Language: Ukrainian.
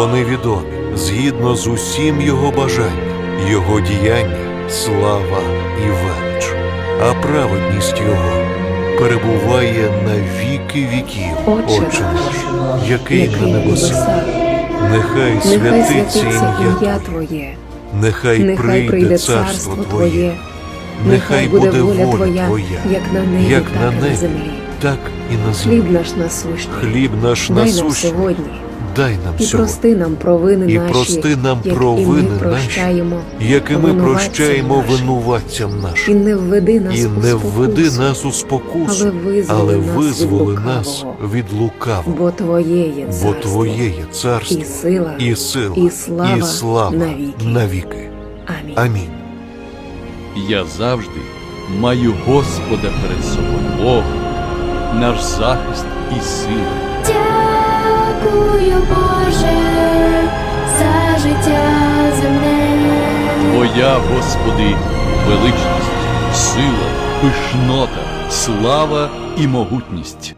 Вони відомі згідно з усім його бажанням, його діяння, слава і велич, а праведність його перебуває на віки віків. Отче наш, який на небесах, нехай святиться ім'я Твоє, нехай прийде царство Твоє, нехай буде воля Твоя, як на небі, як так на і на небі, землі. так і на землі. Хліб наш насущний, Хліб наш насущний, сьогодні, дай нам і сьогодні. прости нам провини І наші, прости нам як провини і ми наші, прощаємо, Яке ми винуватцям прощаємо нашим. винуватцям і нашим, не введи нас і у не введи нас у спокусу, але визволи але нас від визволи лукавого. нас від лукавого, бо Твоє є бо царство, Твоє є царство, і сила, і сила, і слава і слава навіки. навіки. Амінь. Амінь. Я завжди маю Господа перед собою, Бог, наш захист і сила. Твоя, Господи, величність, сила, пишнота, слава і могутність.